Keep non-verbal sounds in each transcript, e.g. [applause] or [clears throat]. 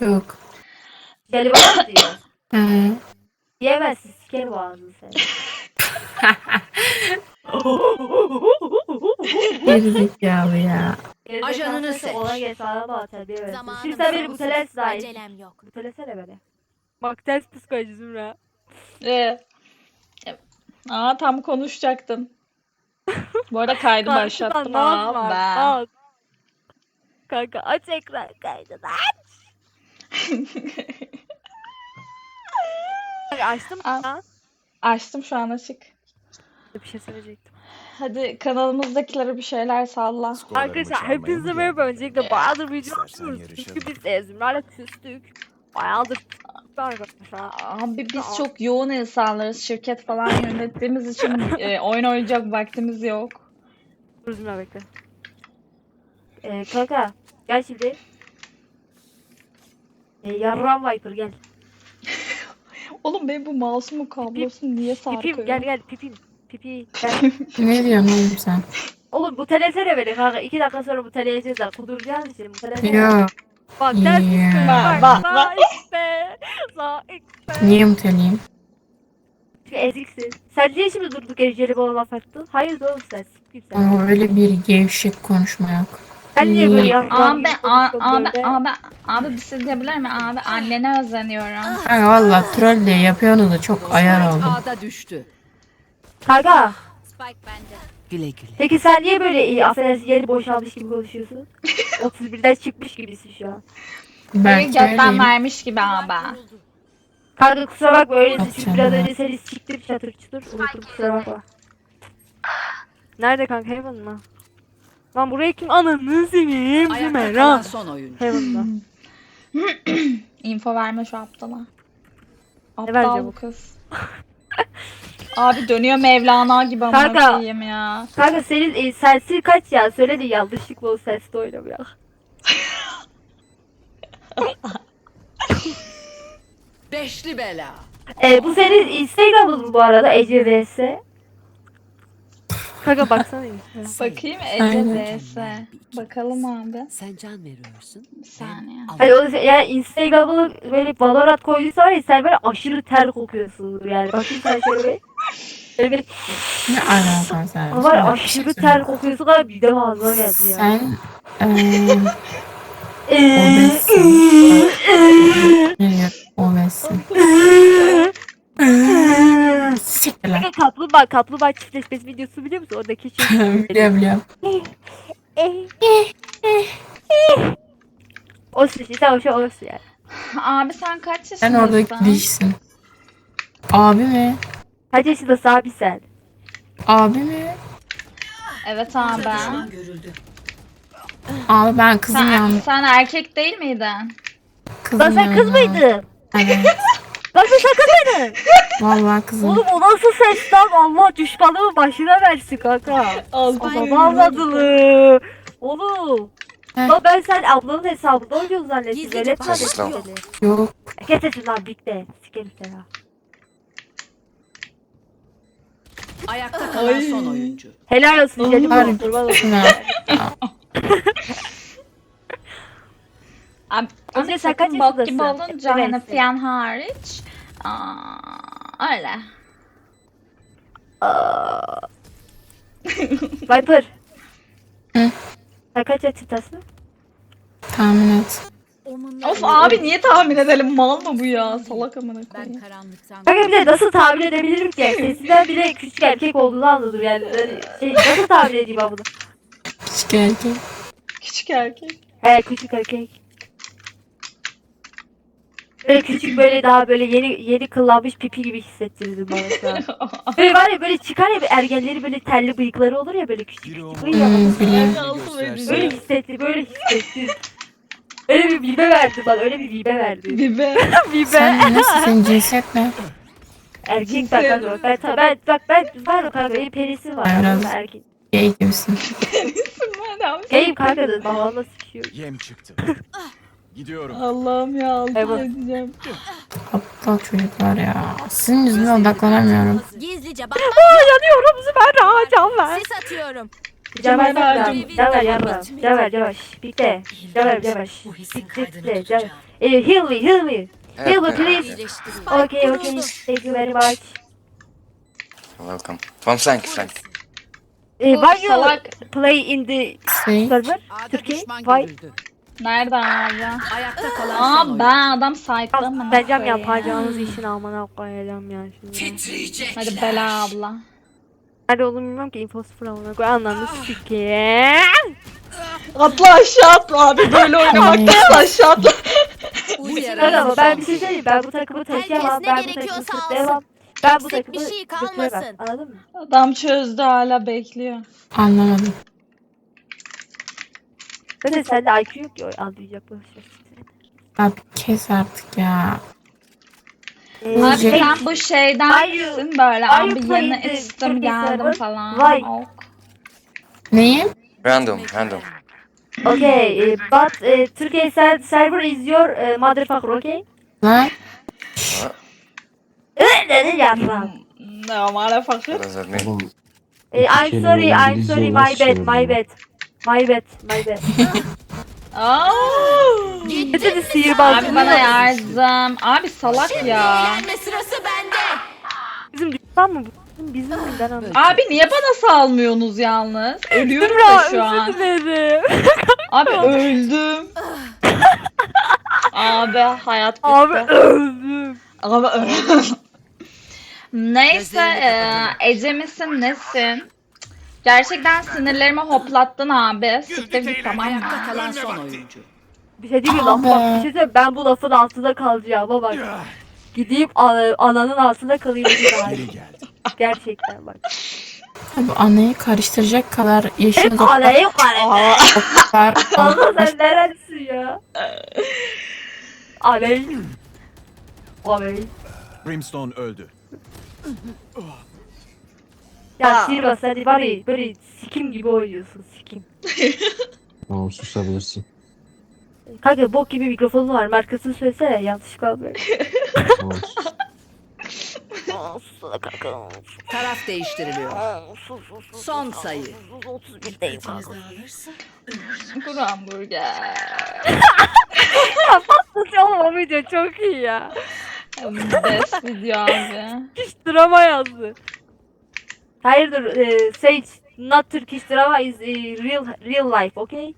Yok. Jelibon mu diyor? [coughs] He. Yemezsin sikerim ağzını sen. [laughs] Geri zekalı ya. Ajanını Gerizekalı seç. Ona gel sana da atar versin. Zamanım Şimdi sen beni sonsuz. butelesi dahil. Acelem yok. Butelesene beni. Bak ters psikoloji Zümra. Ee, aa tam konuşacaktım. Bu arada kaydı başlattım. Aa, ben. Kanka aç ekran kaydını aç. [laughs] Açtım mı? Açtım şu an açık. Bir şey söyleyecektim. Hadi kanalımızdakilere bir şeyler salla. Arkadaşlar hepinize merhaba. Öncelikle bayağıdır video atmıyoruz. Çünkü biz Zümra'yla küstük. Bayağıdır arkadaşlar. Abi biz çok yoğun insanlarız. Şirket falan yönettiğimiz için e, oyun oynayacak vaktimiz yok. Dur Zümra bekle. Ee, kanka gel şimdi. Ee, yarram Viper gel. Oğlum benim bu mouse'umun kablosu niye sarkıyor? Pipim gel gel pipim. Pipi gel. Ne diyorsun oğlum sen? Oğlum bu telesene beni kanka. İki dakika sonra bu teleyeceğiz lan. Kuduracağız için bu telesene. Yok. Bak ders Ya. çıkıyor. Bak, Bak bak, be. Niye muteliyim? Çünkü eziksin. Sen niye şimdi durduk yere jelibona laf attın? Hayır oğlum sen. Siktir sen. Ama öyle bir gevşek konuşma yok. Sen niye böyle Abi, abi, böyle? abi, abi bir şey diyebilir mi? Abi annene özleniyorum. Kanka valla troll diye yapıyorsunuz da çok ayar oldum. A'da düştü. Kanka. Spike bende. Güle güle. Peki sen niye böyle iyi affedersin yeri boşalmış gibi konuşuyorsun? [laughs] 31'den çıkmış gibisin şu an. Ben söyleyeyim. vermiş gibi abi. Kanka kusura bakma öyle canım. biraz önce seni siktim çatır çutur unuttum kusura bakma. Nerede kanka Heaven mı? Lan buraya kim ananı seveyim Ayakta Zümer kalan lan. son oyuncu. Heaven'da. [clears throat] Info verme şu aptala. Aptal bu kız. Abi dönüyor Mevlana gibi ama Kanka. koyayım ya. Kanka senin e, sensi kaç ya? Söyle de yanlışlıkla o sesle oynamayalım. Beşli bela. E, bu senin Instagram'ın mı bu arada Ece vs? Kanka baksana. [laughs] Bakayım Ece vs. Bakalım abi. Sen can veriyorsun. Bir saniye. Hani o yani Instagram'ı böyle Valorant koyduysa var ya sen böyle aşırı ter kokuyorsun yani. Bakayım sen şöyle bir. Böyle bir Ne alaka sen? ama var ya bir şey aşırı ter kokuyorsun kadar midem ağzıma geldi ya. Sen eee Eee, obezsin. Ne diyor? Obezsin. Siktir lan. Kanka kaplumbağa kaplumbağa çiftleşmesi videosu biliyor musun? Oradaki şey. [laughs] biliyorum biliyorum. o şey sen o şey olursun yani. Abi sen kaç yaşındasın? Sen oradaki dişsin. Abi mi? Kaç yaşındasın abi sen? Abi mi? Evet abi. görüldü. Abi ben kızım Sen, yandım. sen erkek değil miydin? Kızım Lan sen kız mıydın? Evet. Lan sen şaka mıydın? Vallahi kızım. Oğlum o nasıl ses lan? Allah düşmanımın başına versin kanka. Baba avladılı. Oğlum. Heh. Lan ben sen ablanın hesabında oynuyorsun zannettim. Gizlice Öyle başlıyor. zannettim seni. Yok. Kes sesini lan birlikte. Sikerim seni ha. Ayakta kalan son oyuncu. Helal olsun canım. Harbi. Kurban olsun. Şuna. Abi, [laughs] Önce sakın bok gibi olunca hani fiyan hariç. Aa, öyle. Viper. Hı? Kaç? Tahmin et. Of abi niye tahmin edelim? Mal mı bu ya? Salak amına Ben koyayım. karanlıktan Kanka bir de nasıl tahmin edebilirim ki? [laughs] Sesinden bile küçük erkek olduğunu anladım yani. Öyle Şey, nasıl tahmin edeyim ben bunu? Küçük erkek. Küçük erkek. He küçük erkek. Böyle küçük böyle daha böyle yeni yeni kıllanmış pipi gibi hissettirdin bana şu an. Böyle var ya böyle çıkar ya ergenleri böyle telli bıyıkları olur ya böyle küçük küçük bıyık. Hmm, Böyle böyle? hissetti böyle hissetti. Öyle bir vibe verdi bana öyle bir vibe verdi. Bibe. vibe. Sen nasıl? Senin cinsiyet ne? Erkek bak kanka. Ben, ta- ben, bak ben var mı kanka benim penisi var. Mı? Erkek. Gay gibisin. Madem. Gayim kanka dedim babamla sıkıyor. Yem çıktı. Gidiyorum. Allah'ım ya altı Evet. edeceğim. Aptal çocuklar ya. Sizin yüzünden odaklanamıyorum. Gizlice bak Yanıyorum Zümer can ver. sis atıyorum. Ver can ver can ver can ver. Bitti. Ver can ver. Bu hissin Bitti kaydını ver. tutacağım. Eh, heal me, heal me. Heal me please. İyileştirin. Okay, okay. Thank you very much. Welcome. One flank, flank. Eh, Bu why you salak play in the Şey, server? Türkiye? Why? görüldü. Nerede abi? Ayakta kalan son Aa ben adam sahipli mi? Bacım yapacağımız işin amına koyacağım ya şimdi. Hadi Bela abla. Hadi oğlum bilmem ki info sıfır amına koy anlamı sikeyim. Atla aşağı atla abi böyle oynamaktan aşağı atla. Bu Hadi yarı ama ben bir şey söyleyeyim ben bu takımı taşıyamam ne ben bu gerekiyorsa takımı alsın. sırtlayamam. Ben bu Eksik takımı bir şey götüremem kalmasın. anladın mı? Adam çözdü hala bekliyor. anlamadım. Zaten sende IQ yok ya anlayacak bu şey. Abi kes artık ya. Ee, Abi şey- sen bu şeyden Are you- böyle are abi yeni Turkish geldim falan. Why? Ok. Neyim? Random, random. Okay, uh, but uh, Turkey ser- server is your uh, motherfucker, okay? Ne yapma? No motherfucker. What does that mean? Uh, I'm sorry, I'm sorry, my bad, my bad. My bad, my bad. Aa! Ne dedi sihirbaz? Abi bana yardım. Abi salak ya. Eğlenme sırası bende. Bizim düşman mı bu? Bizim mi? Ben anlamadım. Abi niye bana salmıyorsunuz yalnız? [laughs] Ölüyorum da şu an. dilerim. [laughs] Abi öldüm. [laughs] Abi hayat bitti. Abi öldüm. Abi öldüm. Neyse eee Ece misin nesin? Gerçekten sinirlerimi hoplattın abi. Siktir git tamam mı? Ayakta kalan son oyuncu. Bir şey diyeyim mi? Bak bir şey söyleyeyim. Ben bu lafın altında kalacağım ama bak. Gideyim ana- ananın altında kalayım. [laughs] Gerçekten bak. abi anayı karıştıracak kadar Hep yaşınız o anayı kadar [laughs] Allah sen neredesin ya? Anayı. Anayı. Brimstone öldü. [laughs] Ya Silva sen var ya böyle sikim gibi oynuyorsun sikim. [laughs] Tamam susabilirsin. Kanka bok gibi mikrofonun var markasını söylesene yanlışlıkla böyle. Tamam sus. Aa, Susana kanka. Taraf değiştiriliyor. Aa, sus, sus, sus, Son sus, sayı. sus, sus, 31'deyim kanka. Kuru hamburger. [laughs] Sus oğlum o video çok iyi ya. Best video abi. [laughs] Turkish drama yazdı. Hayırdır e, Sage not Turkish drama is e, real real life okay?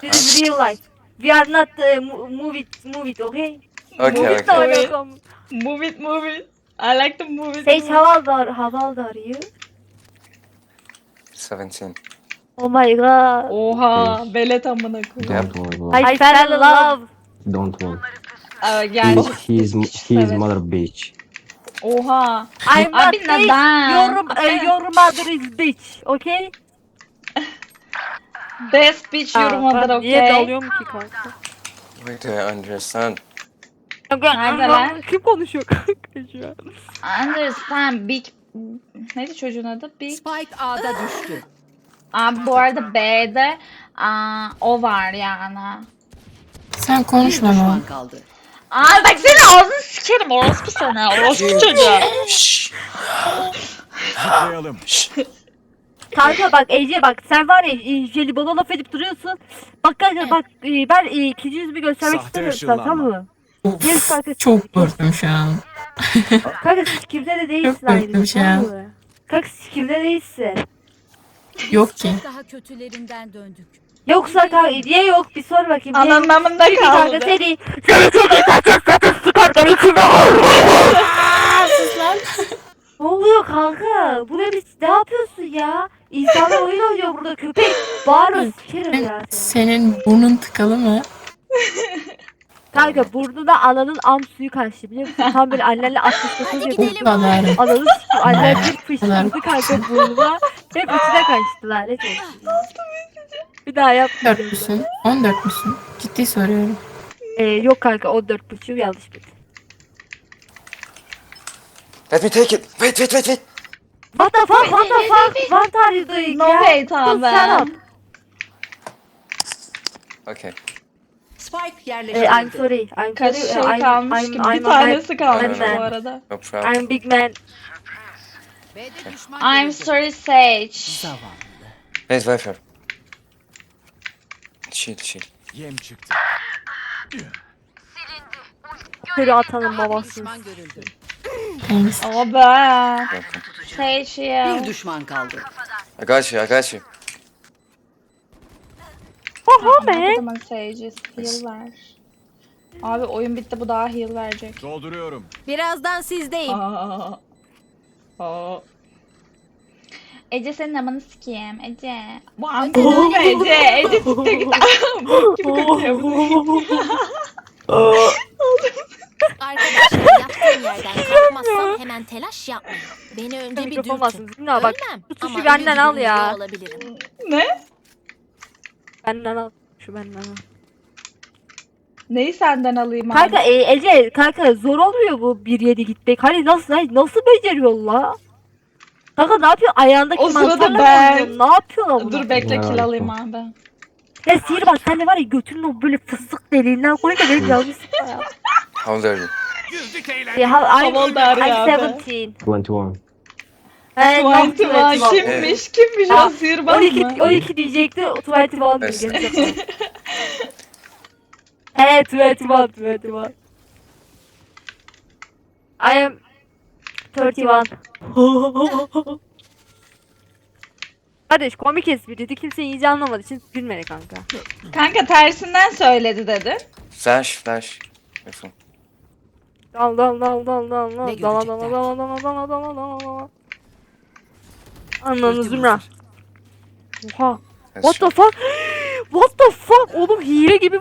This is real life. We are not uh, mo- move it move it okay? Okay, Move it okay. no. Move it move it. I like to move it. Sage move it. how old are how old are you? 17. Oh my god. Oha belet amına koyayım. Don't worry bro. I fell in love. Don't worry. He, gerçek. he is, he is mother bitch. Oha. I'm not Abi bitch. neden? Your, uh, your mother is bitch okay? Best bitch yorumladır ben Niye okey. dalıyorum ki kanka? Wait do I understand? Nerede lan? Kim konuşuyor kanka şu an? Understand big... Neydi çocuğun adı? Big... Spike A'da düştü. Abi bu arada B'de aa, o var yani. Sen Bir konuşma düşman kaldı. Aa bak seni ağzını sikerim orospu sana. Orospu çocuğu. Şşş. Zıplayalım. Kanka bak Ece bak sen var ya e, jelibona laf edip duruyorsun. Bak kanka bak e, ben e, ikinci yüzümü göstermek Sahte istemiyorum sana tamam mı? Gel kanka. Çok korktum şu an. Kanka sikimde de değilsin Çok ayrıca şu an. tamam mı? Kanka sikimde değilsin. Yok ki. Daha kötülerinden döndük. Yoksa kanka niye yok bir sor bakayım. niye Ananın yok? amında Çünkü kanka kaldı. seni seni çok zaten sıkardan içine [laughs] Ne oluyor kanka? Bu ne biz ne yapıyorsun ya? İnsanlar oyun oynuyor burada köpek. Bağırıyor sikerim ya seni. Senin burnun tıkalı mı? Kanka burnuna ananın am suyu kaçtı biliyor musun? Tam böyle annenle atmıştasın [laughs] gidelim. Bu kadar. Ananı annen Ne? bir fışkırdı kanka burnuna. Hep içine kaçtılar. Ne olsun. Bir daha 14 yapmayacağım. müsün? 14 müsün? Ciddi soruyorum. Ee, yok kanka 14 buçuğu yanlış bildim. Let me take it. Wait, wait, wait, wait. What the fuck? What the fuck? What are you doing No ya? wait Shut abi. up. Okay. Spike Ee, I'm yerleştirildi. sorry. I'm Kaç sorry. şey I'm, kalmış I'm, ki? I'm, Bir tanesi kalmış I'm- bu arada. No problem. I'm big man. B'de düşman I'm görüldü. sorry Sage. Zavallı. Wait for. Shield, shield. Yem çıktı. körü atanın Bir babası. düşman görüldü. Thanks. Abi. Welcome. Sage Bir düşman kaldı. I got you, I got you. Oha be. Ne zaman Sage'e heal ver. Abi oyun bitti bu daha heal verecek. Dolduruyorum. Birazdan sizdeyim. Aa. Aa. Ece senin amanı sikeyim Ece. Bu amca Ece. Ece siktir git. Bok gibi. Arkadaşlar yaptığım yerden kalkmazsam hemen telaş yapmayın. Beni önce bir dürtün. Zümra bak. Ölmem bu tuşu ama benden al ya. olabilirim. Ne? Benden al. Şu benden al. Neyi senden alayım abi? Kanka e, Ece kanka zor olmuyor bu 1.7 gitmek. Hani nasıl hani nasıl beceriyor la? Kanka ne yapıyor? Ayağındaki O sırada mantarla ben-? Ne yapıyor bu? Dur bekle Ya, kill alayım abi. Ya sihirbaz sen de var ya götünün o böyle fıstık deliğinden koyunca benim canımı sıkıyor ya. How old are you? Güldük eğlendik. Ya, I'm, Haval da arıyor I'm abi. 17. 21. Hey, Twenty one 21. kimmiş? Kimmiş o sihirbaz 12, mı? 12 diyecekti. 21 diyor. Evet. gerizekalı. He 21, 21. I am 31. Kardeş komik espriydi. Kimse iyice anlamadığı için gülmedi kanka. Kanka tersinden söyledi dedi. Flash, flash. Careful. Dal dal dal dal dal dal Ne dal dal dal dal dal dal dal dal dal Ananı Zümra. Oha. What the fuck? [gasps] What the fuck? Oğlum hile gibi